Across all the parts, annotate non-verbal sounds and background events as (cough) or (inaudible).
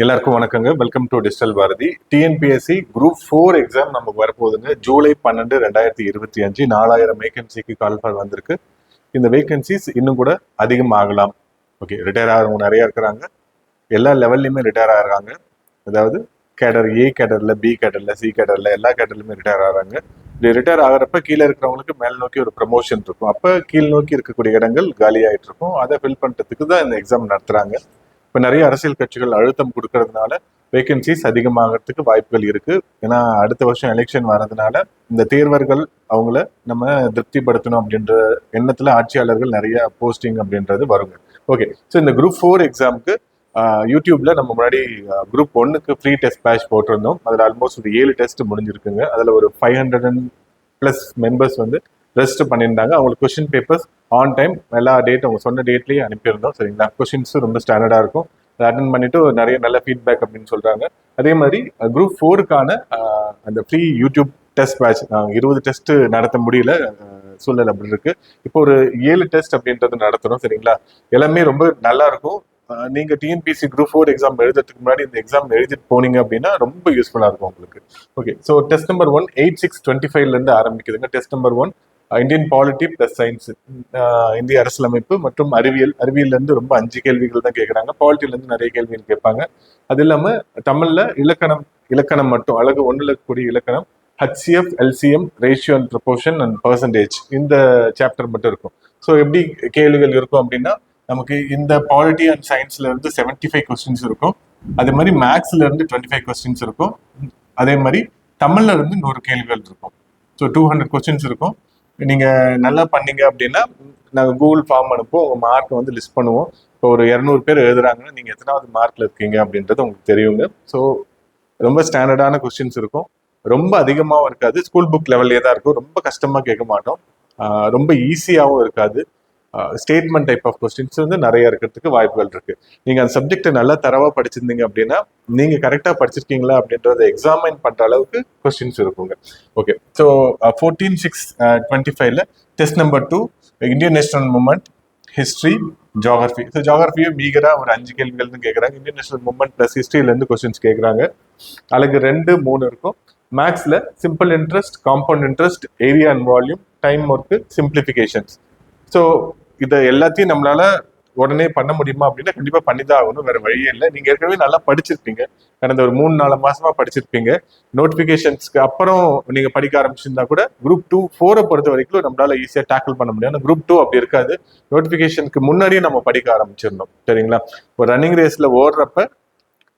எல்லாருக்கும் வணக்கங்க. Welcome to digital Bharathi TNPSC group four exam நமக்கு வரப்போகுதுங்க. ஜூலை பன்னெண்டு ரெண்டாயிரத்தி இருபத்தி அஞ்சு நாலாயிரம் வேகன்சிக்கு கால்ஃபார் வந்திருக்கு. இந்த வேகன்சிஸ் இன்னும் கூட அதிகமாகலாம் ஓகே ரிட்டையர் ஆகிறவங்க நிறையா இருக்கிறாங்க. எல்லா லெவல்லையுமே ரிட்டையர் ஆகிறாங்க அதாவது கேடர் ஏ கேடரில் பி கேடரில் சி கேடரில் எல்லா கேடர்லையுமே ரிட்டையர் ஆகிறாங்க இப்படி ரிட்டையர் ஆகிறப்ப கீழே இருக்கிறவங்களுக்கு மேல் நோக்கி ஒரு ப்ரமோஷன் இருக்கும். அப்போ கீழ் நோக்கி இருக்கக்கூடிய இடங்கள் காலியாகிட்டு இருக்கும் அதை ஃபில் பண்ணுறதுக்கு தான் இந்த எக்ஸாம் நடத்துகிறாங்க இப்போ நிறைய அரசியல் கட்சிகள் அழுத்தம் கொடுக்கறதுனால வேகன்சிஸ் அதிகமாகிறதுக்கு வாய்ப்புகள் இருக்கு. ஏன்னா அடுத்த வருஷம் எலெக்ஷன் வர்றதுனால இந்த தேர்வர்கள் அவங்கள நம்ம திருப்திப்படுத்தணும் அப்படின்ற எண்ணத்துல ஆட்சியாளர்கள் நிறைய போஸ்டிங் அப்படின்றது வருங்க. ஓகே ஸோ இந்த குரூப் ஃபோர் எக்ஸாமுக்கு யூடியூப்ல நம்ம முன்னாடி குரூப் ஒன்னுக்கு ஃப்ரீ டெஸ்ட் பேட்ச் போட்டிருந்தோம். அதில் ஆல்மோஸ்ட் ஒரு ஏழு டெஸ்ட் முடிஞ்சிருக்குங்க. அதில் ஒரு five hundred and plus members வந்து ரெஸ்ட் பண்ணியிருந்தாங்க. அவங்களுக்கு கொஷின் பேப்பர்ஸ் ஆன் டைம் எல்லா டேட் அவங்க சொன்ன டேட்லேயே அனுப்பியிருந்தோம். சரிங்களா? கொஷின்ஸும் ரொம்ப ஸ்டாண்டர்டாக இருக்கும். அதை அட்டன் பண்ணிட்டு நிறைய நல்ல ஃபீட்பேக் அப்படின்னு சொல்கிறாங்க அதே மாதிரி குரூப் ஃபோருக்கான அந்த ஃப்ரீ யூடியூப் டெஸ்ட் பேட்ச் இருபது டெஸ்ட் நடத்த முடியல. சூழல் சூழ்நிலை அப்படி இருக்கு. இப்போ ஒரு ஏழு டெஸ்ட் அப்படின்றது நடத்துகிறோம் சரிங்களா? எல்லாமே ரொம்ப நல்லா இருக்கும். நீங்க டிஎன்பிசி குரூப் ஃபோர் எக்ஸாம் எழுதுறதுக்கு முன்னாடி இந்த எக்ஸாம் எழுதிட்டு போனீங்க அப்படின்னா ரொம்ப யூஸ்ஃபுல்லா இருக்கும் உங்களுக்கு. Okay so test number one eight six twenty ஃபைவ்ல இருந்து ஆரம்பிக்குதுங்க. Test number one Indian polity plus science இந்திய அரசியலமைப்பு மற்றும் அறிவியல். அறிவியல்லேருந்து ரொம்ப அஞ்சு கேள்விகள் தான் கேட்குறாங்க. பாலிட்டிலேருந்து நிறைய கேள்விகள் கேட்பாங்க. அது இல்லாமல் தமிழில் இலக்கணம் இலக்கணம் மட்டும் அழகு ஒன்றில் கூடிய இலக்கணம் HCF LCM ratio and proportion and percentage இந்த சாப்டர் மட்டும் இருக்கும். ஸோ எப்படி கேள்விகள் இருக்கும் அப்படின்னா நமக்கு இந்த பாலிட்டி அண்ட் சயின்ஸ்ல இருந்து செவன்டி ஃபைவ் கொஸ்டின்ஸ் இருக்கும். அதே மாதிரி மேக்ஸ்ல இருந்து டுவெண்ட்டி ஃபைவ் கொஸ்டின்ஸ் இருக்கும். அதே மாதிரி தமிழ்ல இருந்து நூறு கேள்விகள் இருக்கும். ஸோ டூ ஹண்ட்ரட் கொஸ்டின்ஸ் இருக்கும். நீங்க நல்லா பண்ணீங்க அப்படின்னா நாங்கள் கூகுள் ஃபார்ம் அனுப்புவோம் உங்க மார்க் வந்து லிஸ்ட் பண்ணுவோம். இப்போ ஒரு இரநூறு பேர் எழுதுறாங்கன்னா நீங்க எத்தனாவது மார்க்ல இருக்கீங்க அப்படின்றது உங்களுக்கு தெரியுங்க. ஸோ ரொம்ப ஸ்டாண்டர்டான கொஸ்டின்ஸ் இருக்கும். ரொம்ப அதிகமாகவும் இருக்காது. ஸ்கூல் புக் லெவல்லே தான் இருக்கும். ரொம்ப கஷ்டமா கேட்க மாட்டோம். ரொம்ப ஈஸியாகவும் இருக்காது. ஸ்டேட்மெண்ட் டைப் ஆஃப் கொஸ்டின்ஸ் வந்து நிறைய இருக்கிறதுக்கு வாய்ப்புகள் இருக்கு. நீங்க அந்த சப்ஜெக்டை நல்லா தரவா படிச்சிருந்தீங்க அப்படின்னா நீங்க கரெக்டா படிச்சிருக்கீங்களா அப்படின்றத எக்ஸாமின் பண்ற அளவுக்கு கொஸ்டின்ஸ் இருக்குங்க. Okay so fourteen six twenty ஃபைவ்ல test number two Indian national movement history geography so ஜாகிரபியும் மீகரா ஒரு அஞ்சு கேள்விகள் கேட்குறாங்க இந்தியன் நேஷனல் மூமெண்ட் ப்ளஸ் ஹிஸ்ட்ரியிலேருந்து கொஸ்டின்ஸ் கேட்குறாங்க அழகு ரெண்டு மூணு இருக்கும். மேக்ஸில் simple interest compound interest area and volume time work simplifications so இதை எல்லாத்தையும் நம்மளால உடனே பண்ண முடியுமா அப்படின்னா கண்டிப்பா பண்ணிதான் ஆகணும். வேற வழியே இல்லை. நீங்க ஏற்கனவே நல்லா படிச்சிருப்பீங்க. கடந்த ஒரு மூணு நாலு மாசமா படிச்சிருப்பீங்க. நோட்டிபிகேஷன்ஸ்க்கு அப்புறம் நீங்க படிக்க ஆரம்பிச்சிருந்தா கூட குரூப் டூ ஃபோரை பொறுத்த வரைக்கும் நம்மளால ஈஸியா டேக்கிள் பண்ண முடியும். குரூப் டூ அப்படி இருக்காது. நோட்டிபிகேஷனுக்கு முன்னாடியே நம்ம படிக்க ஆரம்பிச்சிடணும். சரிங்களா? ஒரு ரன்னிங் ரேஸ்ல ஓடுறப்ப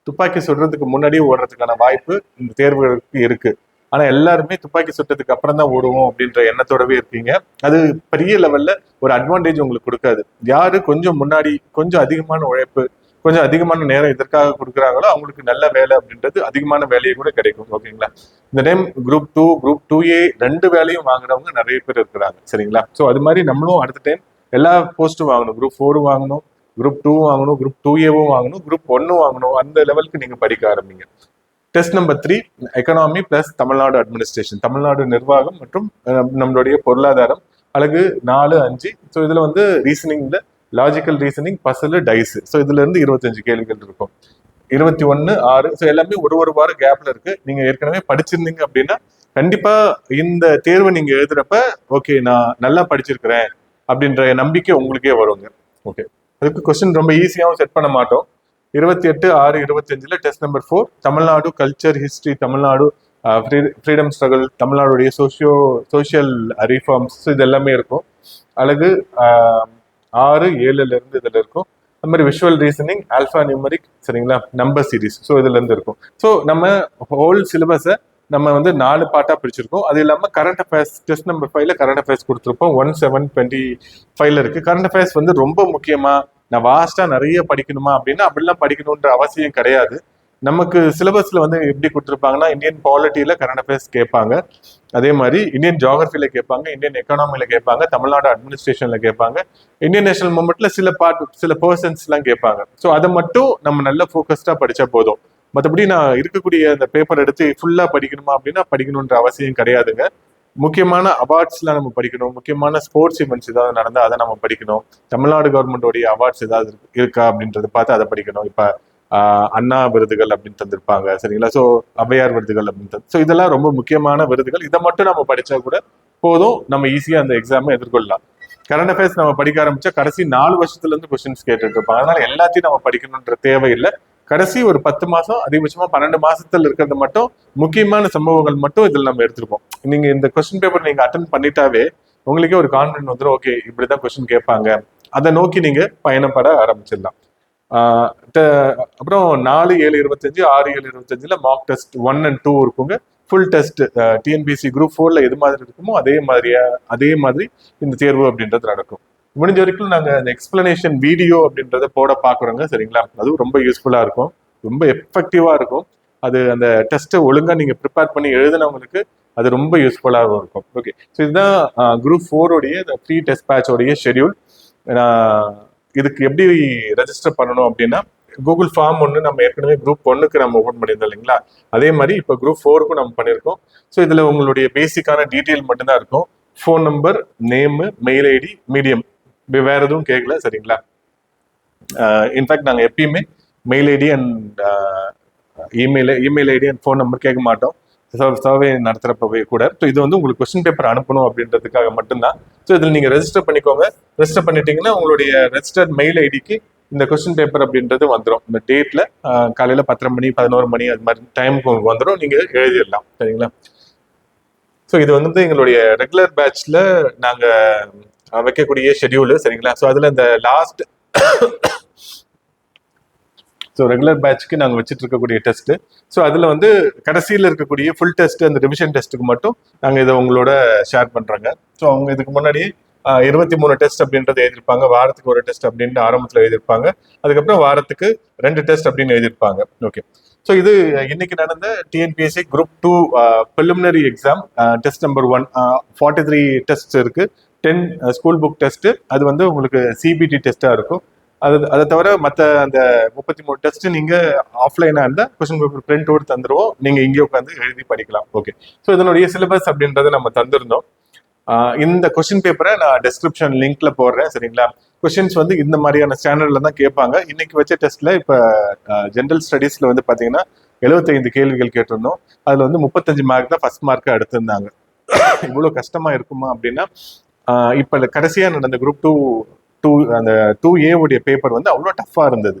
துப்பாக்கி சுடுறதுக்கு முன்னாடியே ஓடுறதுக்கான வாய்ப்பு இந்த தேர்வுகளுக்கு இருக்கு. ஆனா எல்லாருமே துப்பாக்கி சுட்டதுக்கு அப்புறம் தான் ஓடுவோம் அப்படின்ற எண்ணத்தோடவே இருக்கீங்க அது பெரிய லெவல்ல ஒரு அட்வான்டேஜ் உங்களுக்கு கொடுக்காது. யாரு கொஞ்சம் முன்னாடி கொஞ்சம் அதிகமான உழைப்பு கொஞ்சம் அதிகமான நேரம் இதற்காக கொடுக்குறாங்களோ அவங்களுக்கு நல்ல வேலை அப்படின்றது அதிகமான வேலையை கூட கிடைக்கும். ஓகேங்களா? இந்த time group two group two A ரெண்டு வேலையும் வாங்குறவங்க நிறைய பேர் இருக்கிறாங்க. சரிங்களா? ஸோ அது மாதிரி நம்மளும் அடுத்த டைம் எல்லா போஸ்ட்டும் வாங்கணும். குரூப் ஃபோரும் வாங்கணும் குரூப் டூ வாங்கணும் குரூப் டூ ஏவும் வாங்கணும் குரூப் ஒன்னும் வாங்கணும். அந்த லெவலுக்கு நீங்க படிக்க ஆரம்பிங்க. Test number three economy plus Tamil Nadu administration Tamil Nadu நிர்வாகம் மற்றும் நம்மளுடைய பொருளாதாரம். அழகு நாலு அஞ்சு. ஸோ இதில் வந்து ரீசனிங்கில் logical reasoning puzzle dice so இதுல இருந்து இருபத்தஞ்சு கேள்விகள் இருக்கும். இருபத்தி ஒன்று ஆறு. ஸோ எல்லாமே ஒரு ஒரு வாரம் கேப்ல இருக்கு. நீங்க ஏற்கனவே படிச்சிருந்தீங்க அப்படின்னா கண்டிப்பா இந்த தேர்வை நீங்க எழுதுறப்ப ஓகே நான் நல்லா படிச்சிருக்கிறேன் அப்படின்ற நம்பிக்கை உங்களுக்கே வருங்க. ஓகே அதுக்கு கொஸ்டின் ரொம்ப ஈஸியாகவும் செட் பண்ண மாட்டோம். இருபத்தி எட்டு ஆறு இருபத்தஞ்சில் test number four Tamil Nadu culture history Tamil Nadu freedom struggle தமிழ்நாடுடைய socio social reforms இது எல்லாமே இருக்கும். அழகு ஆறு ஏழுல இருந்து இருக்கும். அது மாதிரி விஷுவல் ரீசனிங் ஆல்ஃபா நியூமரிக் சரிங்களா? நம்பர் சீரிஸ் ஸோ இதுல இருந்து இருக்கும். ஸோ நம்ம ஹோல் சிலபஸை நம்ம வந்து நாலு பாட்டாக பிரிச்சிருக்கோம். அது இல்லாமல் கரண்ட் அஃபேர்ஸ் டெஸ்ட் நம்பர் ஃபைவ்ல கரண்ட் அஃபேர்ஸ் கொடுத்துருப்போம். ஒன் செவன் டுவெண்ட்டி ஃபைவ்ல இருக்கு. கரண்ட் அஃபேர்ஸ் வந்து ரொம்ப முக்கியமாக நான் வாஸ்டா நிறைய படிக்கணுமா அப்படின்னா அப்படிலாம் படிக்கணுன்ற அவசியம் கிடையாது. நமக்கு சிலபஸ்ல வந்து எப்படி கொடுத்துருப்பாங்கன்னா இந்தியன் பாலிட்டியில கரண்ட் அஃபேர்ஸ் கேட்பாங்க. அதே மாதிரி இந்தியன் ஜியாகிரபில கேட்பாங்க இந்தியன் எக்கனாமில கேட்பாங்க தமிழ்நாடு அட்மினிஸ்ட்ரேஷன்ல கேட்பாங்க. இந்தியன் நேஷனல் மூமெண்ட்ல சில பார்ட் சில பர்சன்ஸ் எல்லாம் கேட்பாங்க. ஸோ அதை மட்டும் நம்ம நல்ல ஃபோக்கஸ்டா படிச்சா போதும். மற்றபடி நான் இருக்கக்கூடிய அந்த பேப்பர் எடுத்து ஃபுல்லா படிக்கணுமா அப்படின்னா படிக்கணுன்ற அவசியம் கிடையாதுங்க. முக்கியமான அவார்ட்ஸ்லாம் நம்ம படிக்கணும். முக்கியமான ஸ்போர்ட்ஸ் ஈவெண்ட்ஸ் ஏதாவது நடந்தால் அதை நம்ம படிக்கணும். தமிழ்நாடு கவர்மெண்டோடைய அவார்ட்ஸ் ஏதாவது இருக்கா அப்படின்றத பார்த்து அதை படிக்கணும். இப்போ அண்ணா விருதுகள் அப்படின்னு தந்திருப்பாங்க. சரிங்களா? ஸோ அவையார் விருதுகள் அப்படின்னு ஸோ இதெல்லாம் ரொம்ப முக்கியமான விருதுகள். இதை மட்டும் நம்ம படித்தா கூட போதும். நம்ம ஈஸியாக அந்த எக்ஸாமை எதிர்கொள்ளலாம். கரண்ட் அஃபேர்ஸ் நம்ம படிக்க ஆரம்பிச்சா கடைசி நாலு வருஷத்துல இருந்து கொஸ்டின்ஸ் கேட்டுட்டு இருப்பாங்க. அதனால எல்லாத்தையும் நம்ம படிக்கணுன்ற தேவையில்லை. கடைசி ஒரு பத்து மாசம் அதிகபட்சமா பன்னெண்டு மாசத்துல இருக்கிறது மட்டும் முக்கியமான சம்பவங்கள் மட்டும் இதில் நம்ம எடுத்திருப்போம். நீங்க இந்த கொஸ்டின் பேப்பர் நீங்க அட்டன் பண்ணிட்டாவே உங்களுக்கே ஒரு கான்ஃபிடன்ட் வந்துடும் ஓகே இப்படிதான் கொஸ்டின் கேட்பாங்க. அதை நோக்கி நீங்க பயணப்பட ஆரம்பிச்சிடலாம். ட- அப்புறம் நாலு ஏழு இருபத்தஞ்சு ஆறு ஏழு இருபத்தஞ்சுல mark test one and two இருக்குங்க. ஃபுல் டெஸ்ட் டிஎன்பிசி குரூப் ஃபோர்ல எது மாதிரி இருக்குமோ அதே மாதிரியா அதே மாதிரி இந்த தேர்வு அப்படின்றது நடக்கும். முடிஞ்ச வரைக்கும் நாங்கள் அந்த எக்ஸ்பிளனேஷன் வீடியோ அப்படின்றத போட பார்க்குறோங்க சரிங்களா? அதுவும் ரொம்ப யூஸ்ஃபுல்லாக இருக்கும். ரொம்ப எஃபெக்டிவாக இருக்கும். அது அந்த டெஸ்ட்டை ஒழுங்காக நீங்கள் ப்ரிப்பேர் பண்ணி எழுதினவங்களுக்கு அது ரொம்ப யூஸ்ஃபுல்லாகவும் இருக்கும். ஓகே ஸோ இதுதான் குரூப் ஃபோரோடைய இந்த ஃப்ரீ டெஸ்ட் பேட்சோடைய ஷெடியூல் இதுக்கு எப்படி ரெஜிஸ்டர் பண்ணணும் அப்படின்னா கூகுள் ஃபார்ம் ஒன்று நம்ம ஏற்கனவே குரூப் ஒன்றுக்கு நம்ம ஓப்பன் பண்ணியிருந்தோம் இல்லைங்களா? அதே மாதிரி இப்போ குரூப் ஃபோருக்கும் நம்ம பண்ணியிருக்கோம். ஸோ இதில் உங்களுடைய பேசிக்கான டீட்டெயில் மட்டும்தான் இருக்கும். Phone number name mail ID medium வேற எதுவும் கேட்கல சரிங்களா? Uh, இன்ஃபேக்ட் நாங்கள் எப்பயுமே mail ID and email email ID and phone number கேட்க மாட்டோம். சர்வே நடத்துகிறப்பவே கூட. ஸோ இது வந்து உங்களுக்கு கொஸ்டின் பேப்பர் அனுப்பணும் அப்படின்றதுக்காக மட்டும்தான். ஸோ இதில் நீங்கள் ரெஜிஸ்டர் பண்ணிக்கோங்க. ரெஜிஸ்டர் பண்ணிட்டீங்கன்னா உங்களுடைய ரெஜிஸ்டர்ட் மெயில் ஐடிக்கு இந்த கொஸ்டின் பேப்பர் அப்படின்றது வந்துடும் இந்த டேட்டில் uh, காலையில் பத்தரை மணி பதினோரு மணி அது மாதிரி டைமுக்கு உங்களுக்கு வந்துடும் நீங்கள் எழுதிடலாம். சரிங்களா? ஸோ இது வந்து எங்களுடைய ரெகுலர் பேட்ச்ல நாங்கள் வைக்கக்கூடிய ஷெட்யூலு சரிங்களா? ஸோ அதில் இந்த லாஸ்ட் ஸோ ரெகுலர் பேட்ச்க்கு நாங்கள் வச்சுட்டு இருக்கக்கூடிய டெஸ்ட் ஸோ அதில் வந்து கடைசியில் இருக்கக்கூடிய ஃபுல் டெஸ்ட் அந்த ரிவிஷன் டெஸ்ட்டுக்கு மட்டும் நாங்கள் இதை உங்களோட ஷேர் பண்ணுறோங்க ஸோ அவங்க இதுக்கு முன்னாடி இருபத்தி மூணு டெஸ்ட் அப்படின்றது எழுதியிருப்பாங்க. வாரத்துக்கு ஒரு டெஸ்ட் அப்படின்னு ஆரம்பத்தில் எழுதியிருப்பாங்க. அதுக்கப்புறம் வாரத்துக்கு ரெண்டு டெஸ்ட் அப்படின்னு எழுதியிருப்பாங்க. ஓகே ஸோ இது இன்னைக்கு நடந்த TNPSC group two preliminary exam test number one forty three test இருக்கு. டென் ஸ்கூல் புக் டெஸ்ட்டு அது வந்து உங்களுக்கு சிபிடி டெஸ்ட்டாக இருக்கும். அது அதை தவிர மற்ற அந்த முப்பத்தி மூணு டெஸ்ட் நீங்கள் ஆஃப்லைனாக இருந்தால் கொஸ்டின் பேப்பர் பிரிண்ட் அவுட் தந்துடுவோம் நீங்கள் இங்கே உட்காந்து எழுதி படிக்கலாம். ஓகே ஸோ இதனுடைய சிலபஸ் அப்படின்றத நம்ம தந்திருந்தோம். இந்த கொஸ்டின் பேப்பரை நான் டெஸ்கிரிப்ஷன் லிங்க்ல போடுறேன் சரிங்களா? கொஸ்டின்ஸ் வந்து இந்த மாதிரியான ஸ்டாண்டர்ட்ல தான் கேட்பாங்க. இன்னைக்கு வச்ச டெஸ்ட்ல இப்போ ஜென்ரல் ஸ்டடீஸ்ல வந்து பார்த்தீங்கன்னா எழுபத்தைந்து கேள்விகள் கேட்டிருந்தோம். அதில் வந்து முப்பத்தஞ்சு மார்க் தான் ஃபர்ஸ்ட் மார்க்கை எடுத்திருந்தாங்க. இவ்வளோ கஷ்டமா இருக்குமா அப்படின்னா இப்ப கடைசியாக நடந்த குரூப் டூ டூ அந்த டூ ஏ உடைய பேப்பர் வந்து அவ்வளோ டஃப்பாக இருந்தது.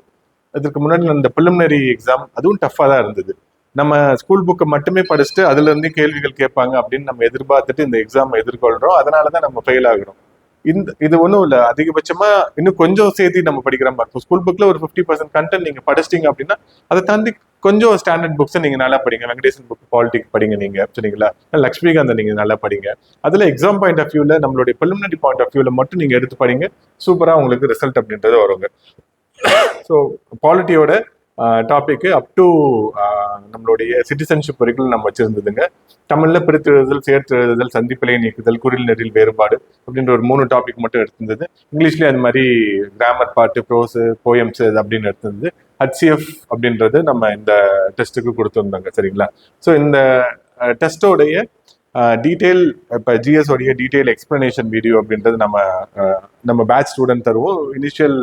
அதுக்கு முன்னாடி அந்த பிலிமினரி எக்ஸாம் அதுவும் டஃப்பாக தான் இருந்தது. நம்ம ஸ்கூல் புக்கை மட்டுமே படிச்சுட்டு அதுலேருந்து கேள்விகள் கேட்பாங்க அப்படின்னு நம்ம எதிர்பார்த்துட்டு இந்த எக்ஸாம் எதிர்கொள்கிறோம் அதனால தான் நம்ம ஃபெயில் ஆகுறோம். இந்த இது ஒன்றும் இல்லை. அதிகபட்சமாக இன்னும் கொஞ்சம் சேர்த்து நம்ம படிக்கிற மாதிரி இருக்கும் ஸ்கூல் புக்கில் ஒரு ஃபிஃப்டி பர்சன்ட் கண்டென்ட் நீங்கள் படிச்சிட்டீங்க அப்படின்னா அதை தாண்டி கொஞ்சம் ஸ்டாண்டர்ட் புக்ஸை நீங்க நல்லா படிங்க. வெங்கடேசன் புக் பாலிட்டிக் படிங்க நீங்க சரிங்களா? லக்ஷ்மிகாந்த் நீங்க நல்லா படிங்க. அதுல எக்ஸாம் பாயிண்ட் ஆஃப் வியூல நம்மளுடைய ப்ரிலிமினரி பாயிண்ட் ஆஃப் வியூல மட்டும் நீங்க எடுத்து படிங்க. சூப்பரா உங்களுக்கு ரிசல்ட் அப்படின்றது வருங்க. ஸோ பாலிட்டியோட டாபிக் அப் டு நம்மளுடைய சிட்டிசன்ஷிப் வரைக்கும் நம்ம வச்சிருந்ததுங்க. தமிழ்ல பிரித்து சேர்த்தெழுதல் சேர்த்து எழுதுதல் சந்திப்பிலை நீக்குதல் குரில் நெறில் வேறுபாடு அப்படின்ற ஒரு மூணு டாபிக் மட்டும் எடுத்திருந்தது. இங்கிலீஷ்லயே அது மாதிரி கிராமர் பாட்டு ப்ரோஸு போயம்ஸ் அப்படின்னு எடுத்திருந்தது. ஹச்சிஎஃப் அப்படின்றது நம்ம இந்த டெஸ்ட்டுக்கு கொடுத்துருந்தோங்க சரிங்களா? ஸோ இந்த டெஸ்டோடைய டீட்டெயில் இப்போ ஜிஎஸ் டீட்டெயில் எக்ஸ்ப்ளனேஷன் வீடியோ அப்படின்றது நம்ம நம்ம பேட்ச் ஸ்டூடெண்ட் தருவோம். இனிஷியல்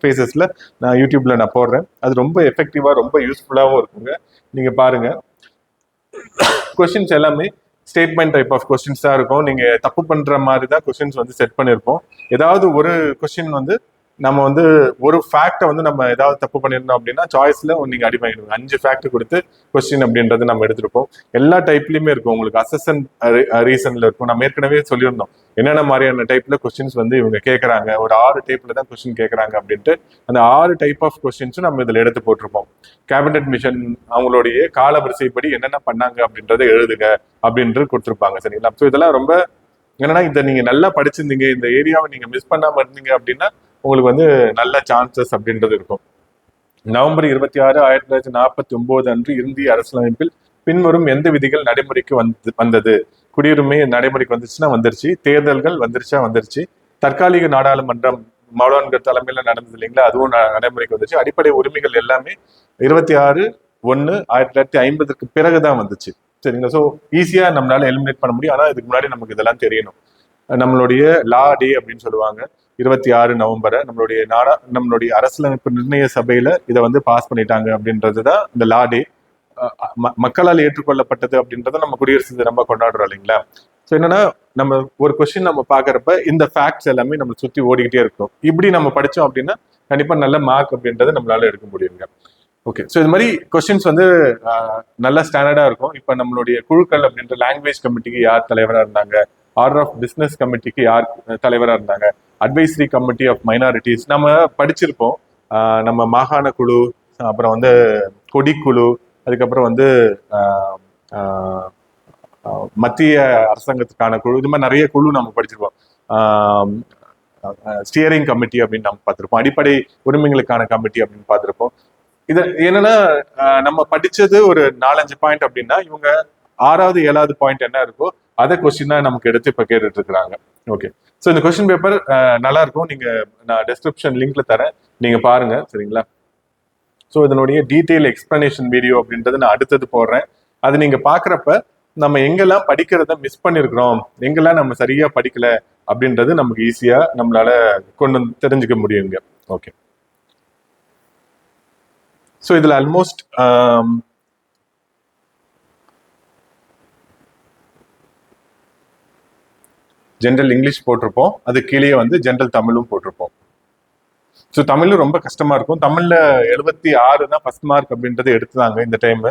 ஃபேஸஸில் நான் யூடியூப்பில் நான் போடுறேன். அது ரொம்ப எஃபெக்டிவாக ரொம்ப யூஸ்ஃபுல்லாகவும் இருக்குங்க. நீங்கள் பாருங்க. கொஷின்ஸ் எல்லாமே ஸ்டேட்மெண்ட் டைப் ஆஃப் கொஸ்டின்ஸ் தான் இருக்கும். நீங்கள் தப்பு பண்ணுற மாதிரி தான் கொஷின்ஸ் வந்து செட் பண்ணியிருப்போம். ஏதாவது ஒரு கொஷின் வந்து நம்ம வந்து ஒரு ஃபேக்டை வந்து நம்ம ஏதாவது தப்பு பண்ணியிருந்தோம் அப்படின்னா சாய்ஸில் நீங்கள் அடி அஞ்சு ஃபேக்ட் கொடுத்து கொஸ்டின் அப்படின்றது நம்ம எடுத்திருப்போம். எல்லா டைப்லையுமே இருக்கும். உங்களுக்கு அசசன் ரீசனில் இருக்கும். நம்ம ஏற்கனவே சொல்லியிருந்தோம். என்னென்ன மாதிரியான டைப்பில் கொஸ்டின்ஸ் வந்து இவங்க கேட்குறாங்க ஒரு ஆறு டைப்பில் தான் கொஸ்டின் கேட்குறாங்க அப்படின்ட்டு அந்த ஆறு டைப் ஆஃப் கொஸ்டின்ஸும் நம்ம இதில் எடுத்து போட்டிருப்போம். கேபினட் மிஷன் அவங்களுடைய கால வரிசைப்படி என்னென்ன பண்ணாங்க அப்படின்றத எழுதுங்க அப்படின்ட்டு கொடுத்துருப்பாங்க. சரிங்களா? ஸோ இதெல்லாம் ரொம்ப என்னன்னா இதை நீங்கள் நல்லா படிச்சிருந்தீங்க. இந்த ஏரியாவை நீங்கள் மிஸ் பண்ணாமல் இருந்தீங்க அப்படின்னா உங்களுக்கு வந்து நல்ல சான்சஸ் அப்படின்றது இருக்கும். நவம்பர் இருபத்தி ஆறு ஆயிரத்தி தொள்ளாயிரத்தி நாற்பத்தி ஒன்பது அன்று இந்திய அரசியலமைப்பில் பின்வரும் எந்த விதிகள் நடைமுறைக்கு வந்து வந்தது? குடியுரிமை நடைமுறைக்கு வந்துச்சுன்னா வந்துருச்சு. தேர்தல்கள் வந்துருச்சா? வந்துருச்சு. தற்காலிக நாடாளுமன்றம் மௌலான்கர் தலைமையில் நடந்தது இல்லைங்களா? அதுவும் ந- நடைமுறைக்கு வந்துச்சு. அடிப்படை உரிமைகள் எல்லாமே இருபத்தி ஆறு ஒன்று ஆயிரத்தி தொள்ளாயிரத்தி ஐம்பதுக்கு பிறகு தான் வந்துச்சு. சரிங்களா? ஸோ ஈஸியாக நம்மளால எலிமினேட் பண்ண முடியும். ஆனால் இதுக்கு முன்னாடி நமக்கு இதெல்லாம் தெரியணும். நம்மளுடைய லா டே அப்படின்னு சொல்லுவாங்க. இருபத்தி ஆறு நவம்பரை நம்மளுடைய நாடா நம்மளுடைய அரசியலமைப்பு நிர்ணய சபையில இதை வந்து பாஸ் பண்ணிட்டாங்க அப்படின்றது தான் இந்த லா டே மக்களால் ஏற்றுக்கொள்ளப்பட்டது அப்படின்றத நம்ம குடியரசு தினமா கொண்டாடுறோம் இல்லைங்களா? ஸோ என்னன்னா நம்ம ஒரு கொஸ்டின் நம்ம பார்க்குறப்ப இந்த ஃபேக்ட்ஸ் எல்லாமே நம்ம சுத்தி ஓடிக்கிட்டே இருக்கும். இப்படி நம்ம படிச்சோம் அப்படின்னா கண்டிப்பா நல்ல மார்க் அப்படின்றத நம்மளால எடுக்க முடியுங்க. ஓகே ஸோ இது மாதிரி கொஸ்டின்ஸ் வந்து நல்ல ஸ்டாண்டர்டா இருக்கும். இப்போ நம்மளுடைய குழுக்கள் அப்படின்ற லாங்குவேஜ் கமிட்டிக்கு யார் தலைவராக இருந்தாங்க? ஆர்டர் ஆஃப் பிஸ்னஸ் கமிட்டிக்கு யார் தலைவராக இருந்தாங்க? அட்வைசரி கமிட்டி ஆஃப் மைனாரிட்டிஸ் நம்ம படிச்சிருப்போம். நம்ம மாகாண குழு அப்புறம் வந்து கொடிக்குழு அதுக்கப்புறம் வந்து மத்திய அரசாங்கத்துக்கான குழு. இது மாதிரி நிறைய குழு நம்ம படிச்சிருப்போம். ஸ்டியரிங் கமிட்டி அப்படின்னு நம்ம பார்த்துருப்போம். அடிப்படை உரிமைகளுக்கான கமிட்டி அப்படின்னு பார்த்துருப்போம். இது என்னன்னா நம்ம படிச்சது ஒரு நாலஞ்சு பாயிண்ட் அப்படின்னா இவங்க ஆறாவது ஏழாவது பாயிண்ட் என்ன இருக்கோ அதை கொஸ்டினா நமக்கு எடுத்து இப்போ கேட்டுட்டு இருக்கிறாங்க ஓகே ஸோ இந்த கொஸ்டின் பேப்பர் நல்லா இருக்கும் நீங்க நான் டெஸ்கிரிப்ஷன் லிங்க்ல தரேன். நீங்க பாருங்க சரிங்களா? ஸோ இதனுடைய டீட்டெயில் எக்ஸ்பிளனேஷன் வீடியோ அப்படின்றத நான் அடுத்தது போடுறேன். அது நீங்க பாக்குறப்ப நம்ம எங்கெல்லாம் படிக்கிறத மிஸ் பண்ணிருக்கிறோம் எங்கெல்லாம் நம்ம சரியா படிக்கல அப்படின்றது நமக்கு ஈஸியா நம்மளால கொண்டு வந்து தெரிஞ்சுக்க முடியுங்க. ஓகே ஸோ இதில் ஆல்மோஸ்ட் ஜென்ரல் இங்கிலீஷ் போட்டிருப்போம். அது கீழே வந்து ஜென்ரல் தமிழும் போட்டிருப்போம். ஸோ தமிழும் ரொம்ப கஷ்டமா இருக்கும். தமிழ்ல எழுபத்தி ஆறு தான் ஃபர்ஸ்ட் மார்க் அப்படின்றது எடுத்தாங்க இந்த டைம்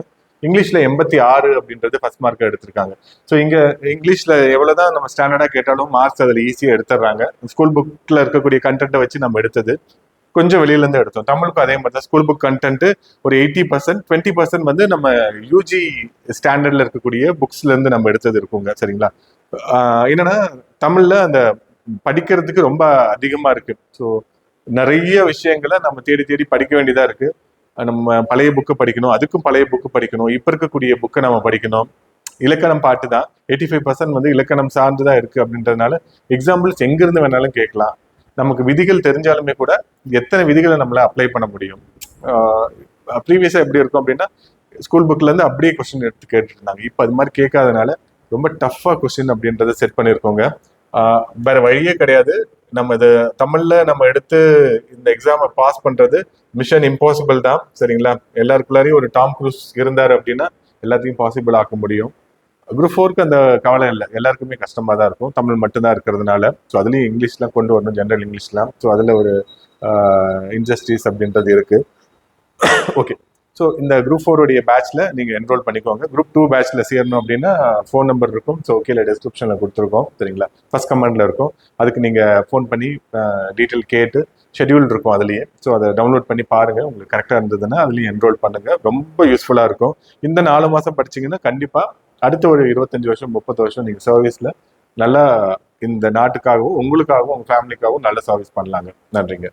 இங்கிலீஷ்ல எண்பத்தி ஆறு அப்படின்றது ஃபர்ஸ்ட் மார்க் எடுத்திருக்காங்க. ஸோ இங்க இங்கிலீஷ்ல எவ்வளவுதான் நம்ம ஸ்டாண்டர்டா கேட்டாலும் மார்க்ஸ் அதில் ஈஸியாக எடுத்துடுறாங்க. ஸ்கூல் புக்ல இருக்கக்கூடிய கண்டென்ட்டை வச்சு நம்ம எடுத்தது. கொஞ்சம் வெளியிலேருந்து எடுத்தோம். தமிழுக்கும் அதே மாதிரி தான். ஸ்கூல் புக் கண்டென்ட் ஒரு எயிட்டி பர்சன்ட் டுவெண்ட்டி பர்சன்ட் வந்து நம்ம யூஜி ஸ்டாண்டர்டில் இருக்கக்கூடிய புக்ஸ்லேருந்து நம்ம எடுத்தது இருக்குங்க. சரிங்களா? என்னன்னா தமிழ்ல அந்த படிக்கிறதுக்கு ரொம்ப அதிகமா இருக்கு. ஸோ நிறைய விஷயங்களை நம்ம தேடி தேடி படிக்க வேண்டியதா இருக்கு. நம்ம பழைய புக்கு படிக்கணும் அதுக்கும் பழைய புக்கு படிக்கணும் இப்ப இருக்கக்கூடிய புக்கை நம்ம படிக்கணும். இலக்கணம் பாட்டு தான். எயிட்டி ஃபைவ் பர்சன்ட் வந்து இலக்கணம் சார்ந்து தான் இருக்கு அப்படின்றதுனால எக்ஸாம்பிள்ஸ் எங்கேருந்து வேணாலும் கேட்கலாம். நமக்கு விதிகள் தெரிஞ்சாலுமே கூட எத்தனை விதிகளை நம்மள அப்ளை பண்ண முடியும்? ப்ரீவியஸா எப்படி இருக்கும் அப்படின்னா ஸ்கூல் புக்ல இருந்து அப்படியே கொஸ்டின் எடுத்து கேட்டுட்டு இருந்தாங்க. இப்போ அது மாதிரி கேட்காதனால ரொம்ப டஃப்பா கொஸ்டின் அப்படின்றத செட் பண்ணியிருக்கோங்க வேற வழியே கிடையாது. நம்ம இது தமிழ்ல நம்ம எடுத்து இந்த எக்ஸாமை பாஸ் பண்றது மிஷன் இம்பாசிபிள் தான். சரிங்களா? எல்லாருக்குள்ளாரையும் ஒரு டாம் குரூஸ் இருந்தார் அப்படின்னா எல்லாத்தையும் பாசிபிள் ஆக்க முடியும். குரூப் ஃபோருக்கு அந்த கவலை இல்லை. எல்லாருக்குமே கஷ்டமா தான் இருக்கும். தமிழ் மட்டும்தான் இருக்கிறதுனால. ஸோ அதுலேயும் இங்கிலீஷ்லாம் கொண்டு வரணும் ஜென்ரல் இங்கிலீஷ்லாம் ஸோ அதில் ஒரு இன்ஜஸ்டிஸ் அப்படின்றது இருக்கு. (coughs) ஓகே ஸோ இந்த குரூப் ஃபோருடைய பேட்ச்ல நீங்கள் என்ரோல் பண்ணிக்கோங்க. குரூப் டூ பேட்ச்ல சேரணும் அப்படின்னா ஃபோன் நம்பர் இருக்கும். ஸோ கீழே டிஸ்கிரிப்ஷனில் கொடுத்துருக்கோம். சரிங்களா? ஃபர்ஸ்ட் கமெண்ட்ல இருக்கும். அதுக்கு நீங்கள் ஃபோன் பண்ணி டீட்டெயில் கேட்டு ஷெட்யூல் இருக்கும் அதுலேயே. ஸோ அதை டவுன்லோட் பண்ணி பாருங்கள் உங்களுக்கு கரெக்டாக இருந்ததுன்னா அதுலேயும் என்ரோல் பண்ணுங்கள் ரொம்ப யூஸ்ஃபுல்லாக இருக்கும். இந்த நாலு மாதம் படிச்சீங்கன்னா கண்டிப்பாக அடுத்த ஒரு இருபத்தஞ்சு வருஷம் முப்பது வருஷம் நீங்கள் சர்வீஸில் நல்லா இந்த நாட்டுக்காகவும் உங்களுக்காகவும் உங்கள் ஃபேமிலிக்காகவும் நல்ல சர்வீஸ் பண்ணலாங்க. நன்றிங்க.